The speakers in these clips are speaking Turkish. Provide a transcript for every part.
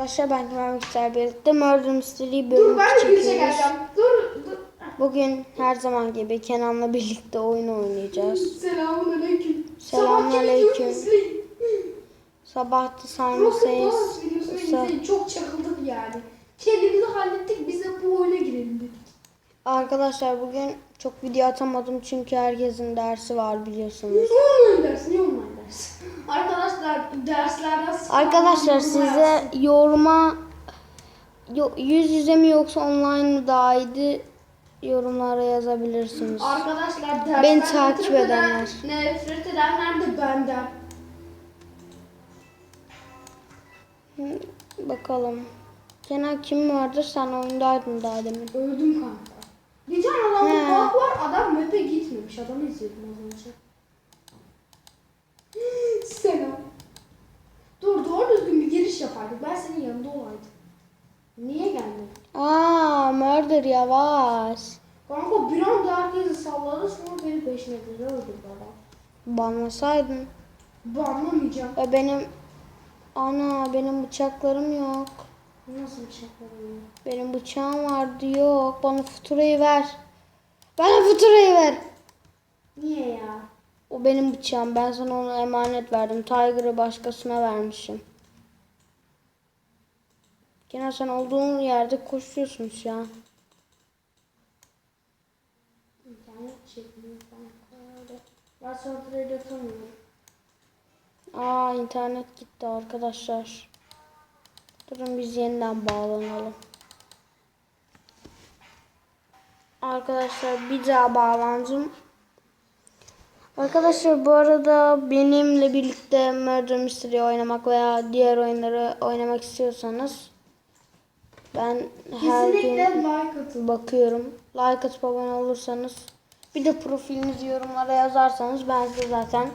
Arkadaşlar ben Kemal Mikser birlikte Murder Mystery Dur bölüm ben çekiyoruz. geleceğim. Dur dur. Bugün her zaman gibi Kenan'la birlikte oyun oynayacağız. Selamun aleyküm. Selamünaleyküm. izleyin. Sabahtı Simon Rocket Says. Boss videosunu Sa- izleyin. Çok çakıldık yani. Kendimizi hallettik biz de bu oyuna girelim dedik. Arkadaşlar bugün çok video atamadım çünkü herkesin dersi var biliyorsunuz. Niye online dersin? Arkadaşlar derslerden Arkadaşlar size yoruma yo- yüz yüze mi yoksa online mı daha iyiydi yorumlara yazabilirsiniz. Arkadaşlar dersler Beni takip edenler. Nefret edenler de benden. Bakalım. Kenan kim vardır? Sen oyundaydın daha demin. Öldüm kanka. Bir tane He. bug var. Adam map'e gitmemiş. Adamı izliyordum az önce. Selam. Dur doğru düzgün bir giriş yapaydık. Ben senin yanında olaydım. Niye geldin? Aa, murder yavaş. Kanka bir anda herkesi salladı sonra beni peşmedi. öldürdü adam. Banlasaydın. Banlamayacağım. E benim ana benim bıçaklarım yok. Nasıl şey yapalım? Benim bıçağım vardı yok. Bana faturayı ver. Bana faturayı ver. Niye ya? O benim bıçağım. Ben sana onu emanet verdim. Tiger'ı başkasına vermişim. Gene sen olduğun yerde koşuyorsun şu an. İnternet çekmiyor. Ben sonra atamıyorum. Aa internet gitti arkadaşlar. Durun biz yeniden bağlanalım. Arkadaşlar bir daha bağlandım. Arkadaşlar bu arada benimle birlikte Murder Mystery oynamak veya diğer oyunları oynamak istiyorsanız ben her Kesinlikle gün like atın. bakıyorum. Like atıp abone olursanız bir de profilinizi yorumlara yazarsanız ben size zaten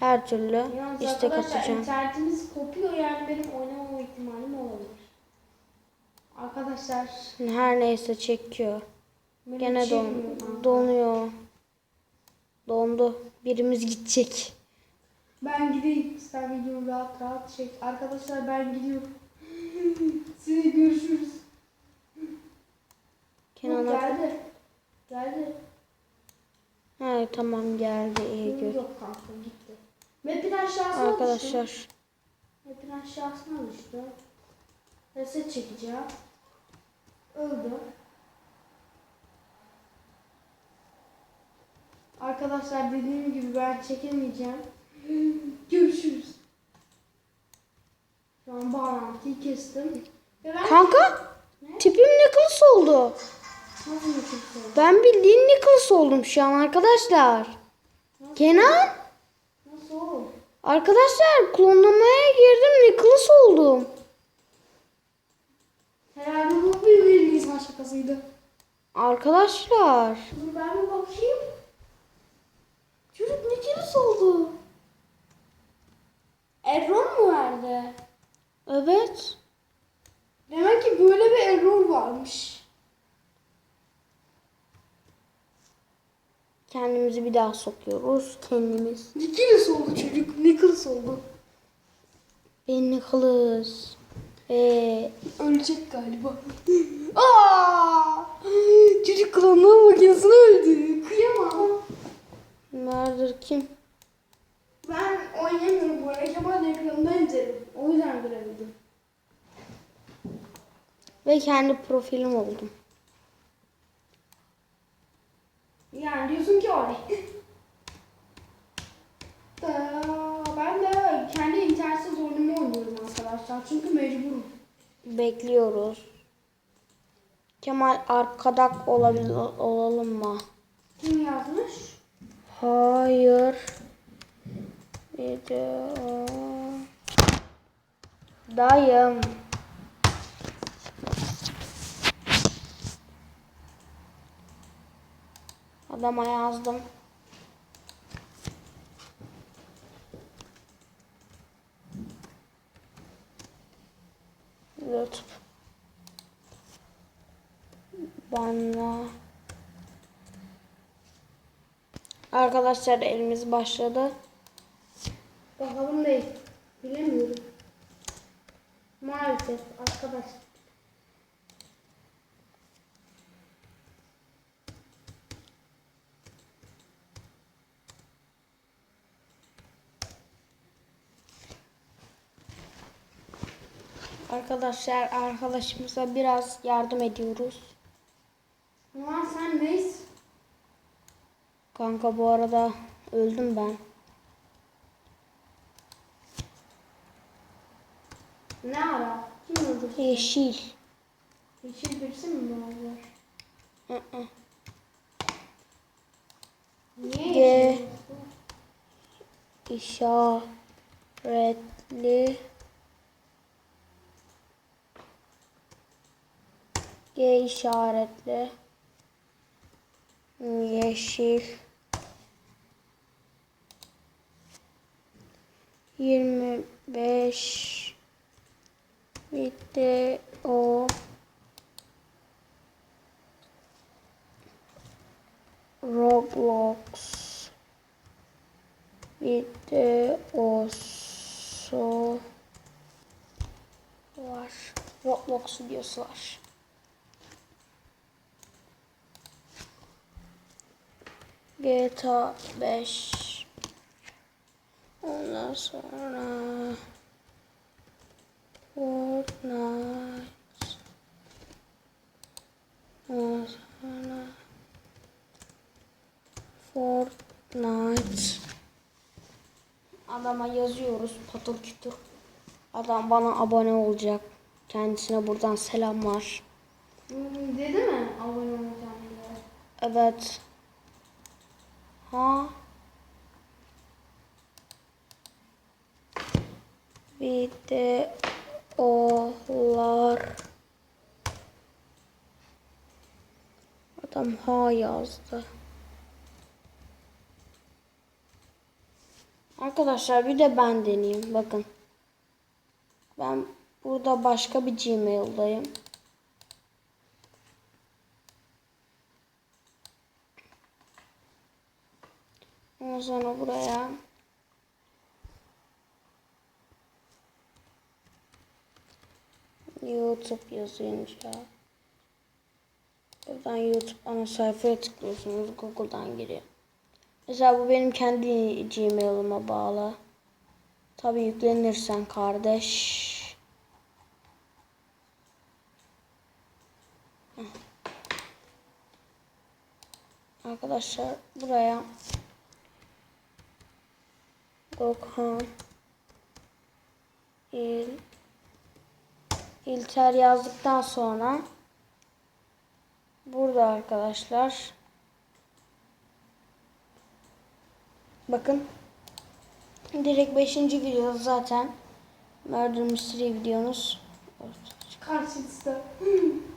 her türlü Yalnız istek arkadaşlar atacağım. internetimiz kopuyor yani benim oynamama ihtimalim olabilir. Arkadaşlar Her neyse çekiyor. Gene don, donuyor. Dondu. Birimiz gidecek. Ben gideyim sen videomu rahat rahat çek. Arkadaşlar ben gidiyorum. Size görüşürüz. Yok, Kenan'a... geldi. Geldi. He tamam geldi iyi gör. Yok kanka gitti. Map'in aşağısına. Arkadaşlar Map'in aşağısına düştü. Reset çekeceğim. Öldü. Arkadaşlar dediğim gibi ben çekemeyeceğim. Görüşürüz. Şu an bağlantıyı kestim. Ve ben kanka tipim Nicholas oldu. nasıl yapacağım? Ben bildiğin Nicholas oldum şu an arkadaşlar. Kenan Nasıl oğlum? arkadaşlar klonlamaya girdim Nicholas oldum. Herhalde bu bir Nisan şakasıydı. Arkadaşlar Dur ben bir bakayım. Kere oldu? Error mu verdi? evet Demek ki böyle bir error varmış. kendimizi bir daha sokuyoruz kendimiz. Nicholas oldu çocuk. Nicholas oldu. Ben Nicholas. Ee, Ölecek galiba. Aa! Çocuk klonlama makinesine öldü. Kıyamam. Murder kim? Ben oynayamıyorum bu arada. Kemal ekranından izledim. O yüzden görebildim. Ve kendi profilim oldum. Yani diyorsun ki oley. Aa, ben de kendi internetsiz oyunumu oynuyorum arkadaşlar. Çünkü mecburum. Bekliyoruz. Kemal arkadak olabil olalım mı? Kim yazmış? Hayır. Video. Dayım. Adama yazdım. YouTube. Bana. Arkadaşlar elimiz başladı. Bakalım ne? Bilemiyorum. Maalesef arkadaş. Arkadaşlar arkadaşımıza biraz yardım ediyoruz. Ulan sen neyiz? Kanka bu arada öldüm ben. Ne ara? Kim öldürdü? Yeşil. Yeşil birisi mi var? Hı hı. Niye Ge- yeşil? İşaretli. G işaretli. Yeşil. 25 video Roblox videosu var. Roblox videosu var. GTA 5 Ondan sonra Fortnite Ondan sonra Fortnite Adama yazıyoruz patır kütür. Adam bana abone olacak. Kendisine buradan selamlar. Hmm, Dedi mi abone olacağım? Evet. Ha. Videolar. Adam ha yazdı. Arkadaşlar bir de ben deneyeyim. Bakın. Ben burada başka bir Gmail'dayım. Sonra buraya YouTube yazınca buradan YouTube ana sayfaya tıklıyorsunuz. Google'dan giriyor. Mesela bu benim kendi Gmail'ıma bağlı. Tabi yüklenirsen kardeş. Arkadaşlar buraya Gökhan İl İlter yazdıktan sonra burada arkadaşlar bakın direkt 5. video zaten Murder Mystery videomuz Karşınızda.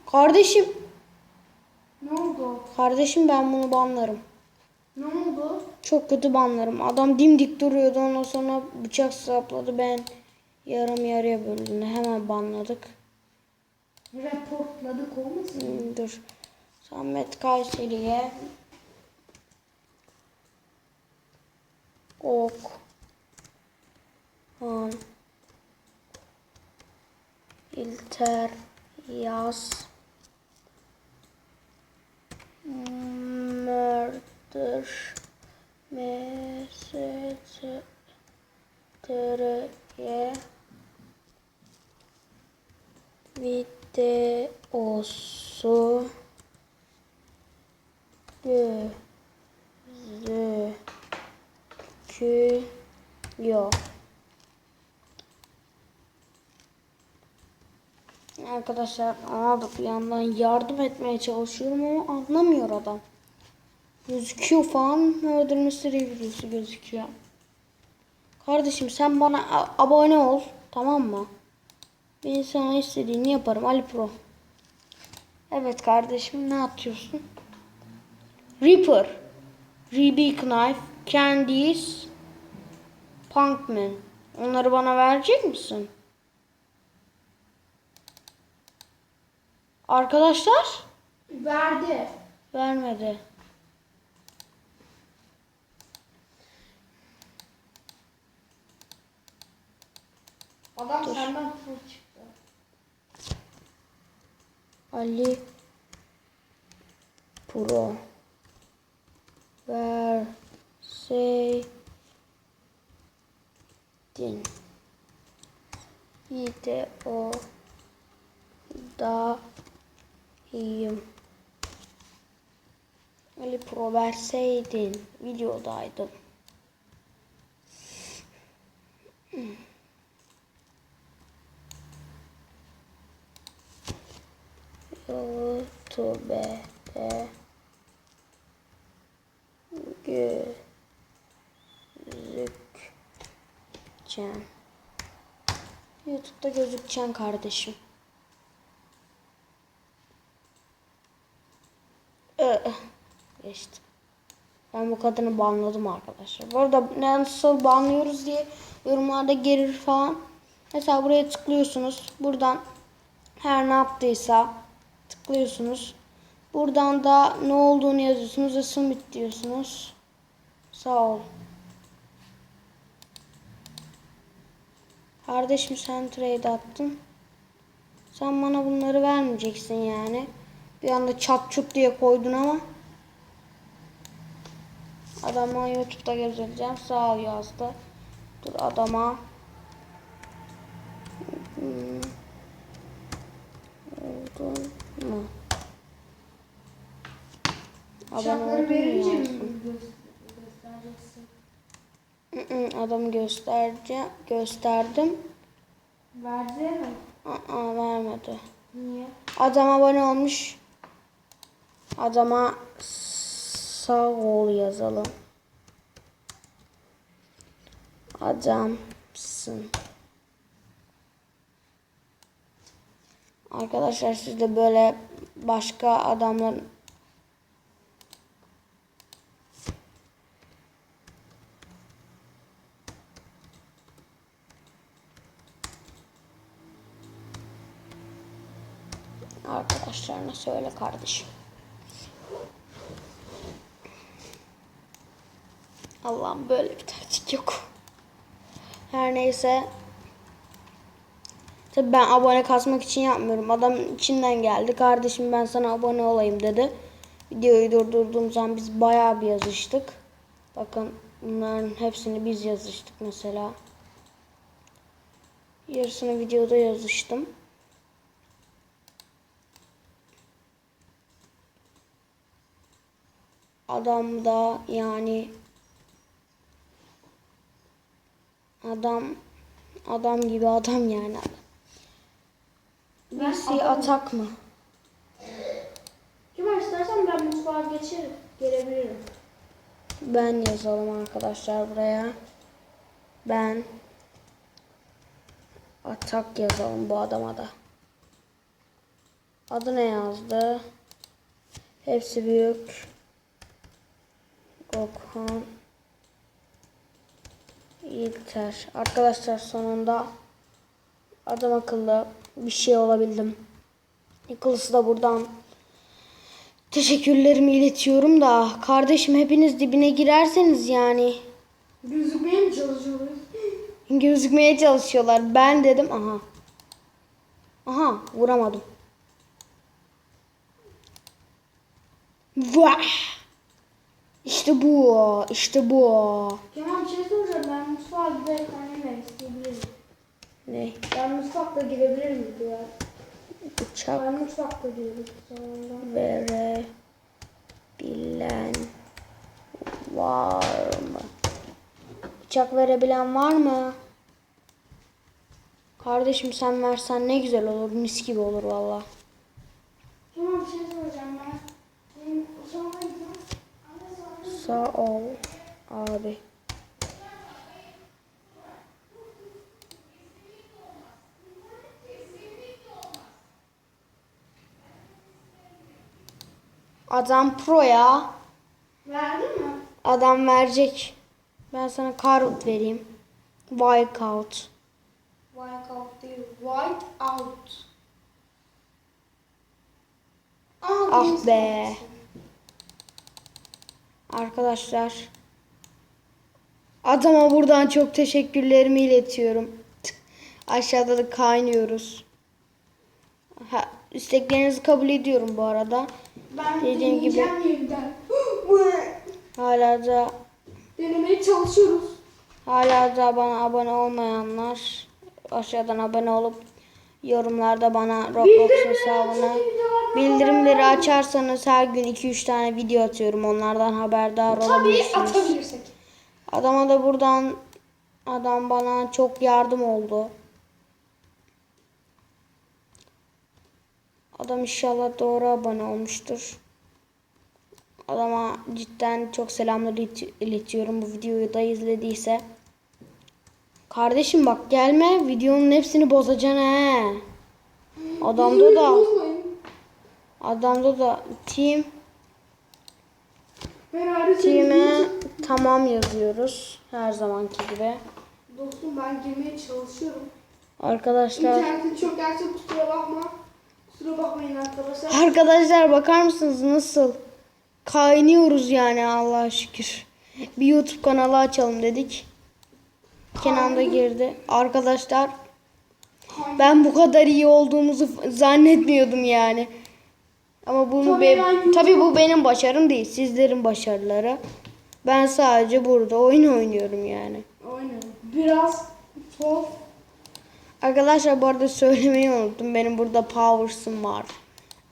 kardeşim ne oldu? kardeşim ben bunu banlarım Ne oldu? Çok kötü banlarım. Adam dimdik duruyordu ondan sonra bıçak sapladı. Ben yarım yarıya böldüm. Hemen banladık. Reportladık olmasın? Hmm, Dur. Samet Kayseri'ye. Ok. Han. İlter. Yaz. Murder Mesajı Tereye videosu gözüküyor. Arkadaşlar anladık bir yandan yardım etmeye çalışıyorum ama anlamıyor adam. Gözüküyor falan öldürmesi videosu gözüküyor. Kardeşim sen bana abone ol tamam mı? Ben sana istediğini yaparım Ali Pro. Evet kardeşim ne atıyorsun? Reaper. Rubik Knife. Candice. Punkman. Onları bana verecek misin? Arkadaşlar Verdi. vermedi. Adam senden full çıktı. Ali Pro verseydin video da iyiyim. Ali Pro verseydin videodaydım. Gözükeceksin kardeşim. Ee, geçtim. Ben bu kadını banladım arkadaşlar. Bu arada nasıl banlıyoruz diye yorumlarda gelir falan. Mesela buraya tıklıyorsunuz. Buradan her ne yaptıysa tıklıyorsunuz. Buradan da ne olduğunu yazıyorsunuz ve submit diyorsunuz. Sağ ol. Kardeşim sen trade attın. Sen bana bunları vermeyeceksin yani. Bir anda çat çut diye koydun ama. Adama YouTube'da gezdireceğim. Sağ ol yazdı. Dur adama. Hmm. Oldun mu? Şartları oldun mu verince mi yazsın? gö- göstereceksin? Hı hı, Adamı gösterce gösterdim. Verdi mi? Aa, vermedi. Niye? Adam abone olmuş. Adama sağ ol yazalım. Adamsın. Arkadaşlar siz de böyle başka adamların arkadaşlarına söyle kardeşim. Allah'ım böyle bir taktik yok. Her neyse. Tabii ben abone kasmak için yapmıyorum. Adam içinden geldi. Kardeşim ben sana abone olayım dedi. Videoyu durdurduğum zaman biz bayağı bir yazıştık. Bakın bunların hepsini biz yazıştık mesela. Yarısını videoda yazıştım. Adam da yani adam adam gibi adam yani. Adamım. atak mı? Cuma istersen ben mutfağa geçerim. Gelebilirim. Ben yazalım arkadaşlar buraya. Ben atak yazalım bu adama da. Adı ne yazdı? Hepsi büyük. Gökhan İlter. Arkadaşlar sonunda adam akıllı bir şey olabildim. Nicholas'ı da buradan teşekkürlerimi iletiyorum da kardeşim hepiniz dibine girerseniz yani Gözükmeye mi çalışıyoruz? gözükmeye çalışıyorlar. Ben dedim aha. Aha vuramadım. Vah! İşte bu. işte bu. Kemal bir şey soracağım. Ben mutfağa giderek anneme isteyebilirim. Ne? Ben mutfakta girebilir miyim diyor. Bıçak Ben mutfakta diyorum. Sonunda. verebilen var mı? Bıçak verebilen var mı? Kardeşim sen versen ne güzel olur. Mis gibi olur valla. Kemal bir şey soracağım ben. Benim sonra gideceğim. Anne sonra. Sağ ol abi. Adam pro ya. Verdin mi? Adam verecek. Ben sana carrot vereyim. Wipeout. White out değil. White out. Aa, Ah genç be. kalmışsın. Arkadaşlar. Adama buradan çok teşekkürlerimi iletiyorum. Aşağıda da kaynıyoruz. Ha, isteklerinizi kabul ediyorum bu arada. Ben Dediğim gibi-. Hala da Denemeye çalışıyoruz. hala da bana abone olmayanlar aşağıdan abone olup yorumlarda bana Roblox hesabına bildirimleri açarsanız her gün 2-3 tane video atıyorum. Onlardan haberdar Tabii olabilirsiniz. atabilirsek. Adama da buradan adam bana çok yardım oldu. Adam inşallah doğru abone olmuştur. Adama cidden çok selamlar ilet- iletiyorum bu videoyu da izlediyse. Kardeşim bak gelme videonun hepsini bozacaksın he. Adamda da adamda da team team'e tamam yazıyoruz her zamanki gibi. Dostum ben girmeye çalışıyorum. Arkadaşlar İnternetin çok gerçi kusura bakma. Kusura bakmayın arkadaşlar. Arkadaşlar bakar mısınız nasıl? Kaynıyoruz yani Allah'a şükür. Bir YouTube kanalı açalım dedik. Kenan da girdi. Arkadaşlar ben bu kadar iyi olduğumuzu zannetmiyordum yani. Ama bunu Tabii be- tabii bu benim başarım değil, sizlerin başarıları. Ben sadece burada oyun oynuyorum yani. Aynen. Biraz tuhaf. Arkadaşlar bu arada söylemeyi unuttum. Benim burada powers'ım var.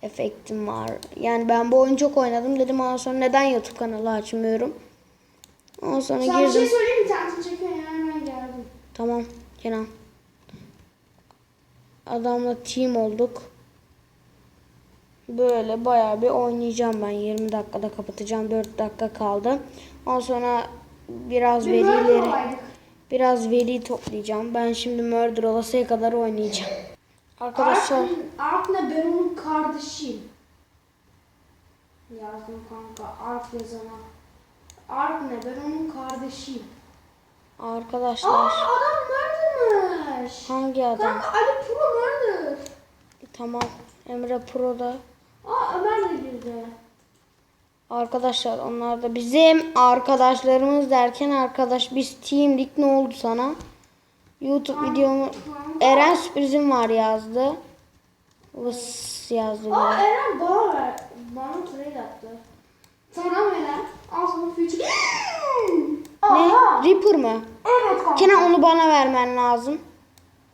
Efektim var. Yani ben bu oyunu çok oynadım dedim. Ondan sonra neden YouTube kanalı açmıyorum? Ondan sonra Sen şey girdim. söyleyeyim mi? İnternetin çekiyor yani hemen geldim. Tamam Kenan. Adamla team olduk. Böyle bayağı bir oynayacağım ben. 20 dakikada kapatacağım. 4 dakika kaldı. Ondan sonra biraz verileri biraz veri toplayacağım. Ben şimdi murder olasıya kadar oynayacağım. Arkadaşlar Ark, Ark ne? Ben onun kardeşiyim. Yazdım kanka. Ark yazana. Ark ne? Ben onun kardeşiyim. Aa arkadaşlar adam murdermış. hangi adam? Kanka Ali Pro murder. Tamam. Emre Pro'da. Aa Ömer de girdi. Arkadaşlar onlar da bizim arkadaşlarımız derken arkadaş biz teamlik ne oldu sana? YouTube videomu Eren sürprizim var yazdı. Vıs yazdı Aa böyle. Eren bana. Bana trade attı. Tamam Eren. Al sana future. Ne? Aha. Reaper mı? Evet kanka. Kenan onu bana vermen lazım.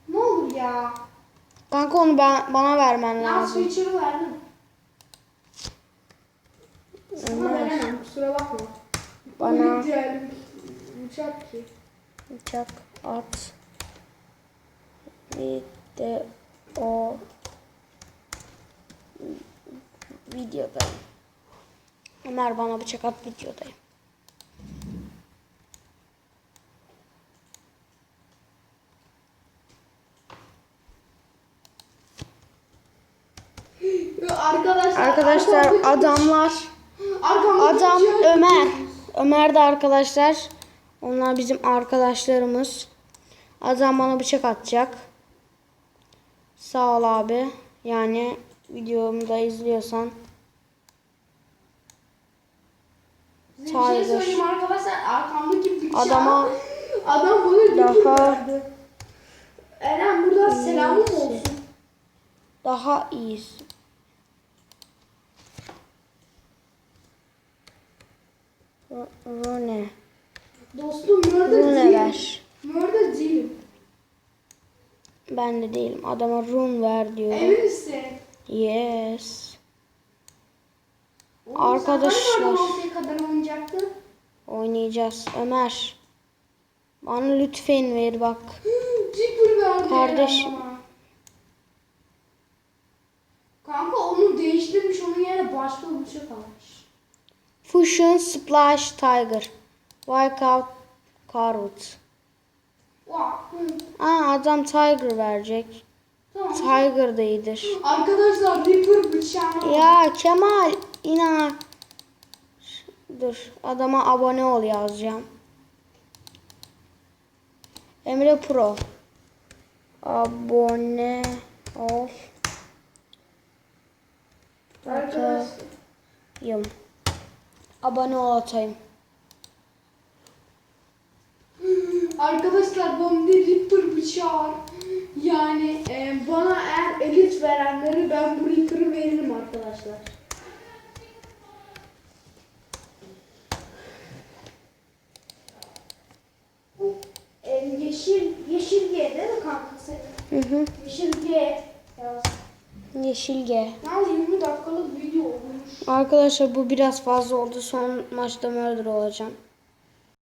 Ne olur ya. Kanka onu ben, bana vermen Last lazım. feature'ı verdim. Sana veremem kusura bakma. Bana- uçak ki. Uçak at. Video videodayım. Ömer bana bıçak at videodayım. Arkadaşlar. Arkadaşlar adamlar arkamdaki adam uçağı- Ömer. Ömer de arkadaşlar. Onlar bizim arkadaşlarımız. Adam bana bıçak atacak. Sağ ol abi. Yani videomu da izliyorsan. Bir şey arkadaşlar. Arkamdaki bıçağı. Adama Adam bir Daha-. Eren burada selamım olsun. daha iyisi. Bu, ne? Dostum murder ne değilim. ver? Murder değilim. Ben de değilim. Adama run ver diyorum. Emin misin? Yes. Oğlum, Arkadaşlar. Sen kadar oynayacaktın? Oynayacağız. Ömer. Bana lütfen ver bak. Reaper verdi Kardeş. Eren bana. Kanka onu değiştirmiş onun yerine başka bir bıçak almış. Fusion Splash Tiger. Wipeout Carrot. Aa adam Tiger verecek. Tamam. Tiger da iyidir. Arkadaşlar Reaper bıçağını Ya Kemal inan. Dur adama abone ol yazacağım. Emre Pro. Abone ol. Arkadaşlar. Yım. Abone ol atayım. Arkadaşlar bir Reaper bıçağı. Yani e, bana eğer elit ver verenleri ben bu Reaper'ı veririm arkadaşlar. E, yeşil yeşil G değil mi kanka senin? Hı hı. Yeşil G yaz. Yeşil G. Yalnız 20 dakikalık video olmuş. Arkadaşlar bu biraz fazla oldu. Son maçta murder olacağım.